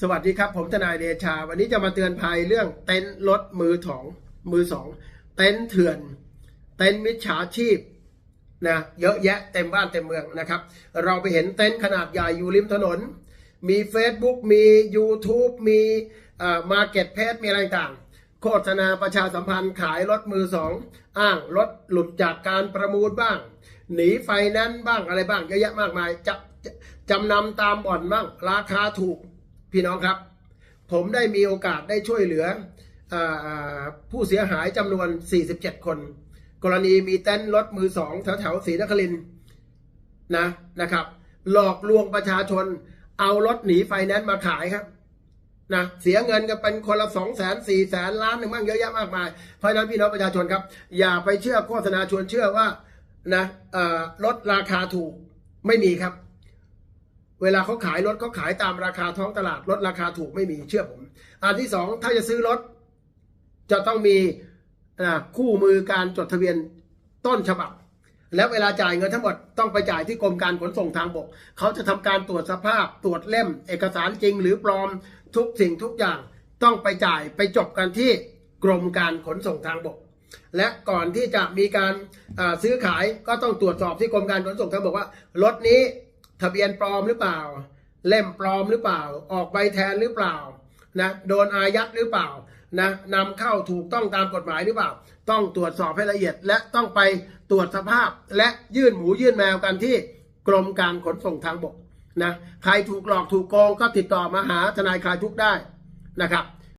สวัสดีครับ ผมทนายเดชา วันนี้จะมาเตือนภัยเรื่องเต็นท์รถมือถองมือสองเต็นท์เถื่อน เต็นท์มิจฉาชีพนะเยอะแยะเต็มบ้านเต็มเมืองนะครับ เราไปเห็นเต็นท์ขนาดใหญ่อยู่ริมถนน มี Facebook มี YouTube มีมาเก็ตเพจมีอะไรต่างโฆษณาประชาสัมพันธ์ขายรถมือสองอ้างรถหลุดจากการประมูลบ้าง หนีไฟแนนซ์บ้างอะไรบ้างเยอะแยะมากมายจะ จำนำตามบ่อนบ้างราคาถูกพี่น้องครับ ผมได้มีโอกาสได้ช่วยเหลืออผู้เสียหายจำนวน 47 คน กรณีมีเต้นรถมือสองแถวแถวๆศรีนครินนะนะครับ หลอกลวงประชาชน เอารถหนีไฟแนนซ์มาขายครับนะเสียเงินกันเป็นคนละสองแสนสี่แสนล้านหนึ่งมั่งเยอะแยะมากมาย เพราะนั้นพี่น้องประชาชนครับ อย่าไปเชื่อโฆษณาชวนเชื่อว่านะเอ่อลดราคาถูกไม่มีครับ เวลาเขาขายรถเขาขายตามราคาท้องตลาดลดราคาถูกไม่มีเชื่อผม อันที่สองถ้าจะซื้อรถ จะต้องมีคู่มือการจดทะเบียนต้นฉบับ แล้วเวลาจ่ายเงินทั้งหมดต้องไปจ่ายที่กรมการขนส่งทางบก เขาจะทำการตรวจสภาพตรวจเล่ม เอกสารจริงหรือปลอมทุกสิ่งทุกอย่างต้องไปจ่ายไปจบกันที่กรมการขนส่งทางบก และก่อนที่จะมีการซื้อขายก็ต้องตรวจสอบที่กรมการขนส่งทางบกว่ารถนี้ ทะเบียนปลอมหรือเปล่า เล่มปลอมหรือเปล่า ออกใบแทนหรือเปล่านะโดนอายัดหรือเปล่านะนำเข้าถูกต้องตามกฎหมายหรือเปล่า ต้องตรวจสอบให้ละเอียด และต้องไปตรวจสภาพ และยื่นหมูยื่นแมวกันที่กรมการขนส่งทางบกนะใครถูกหลอกถูกโกงก็ติดต่อมาหาทนายคลายทุกได้นะครับ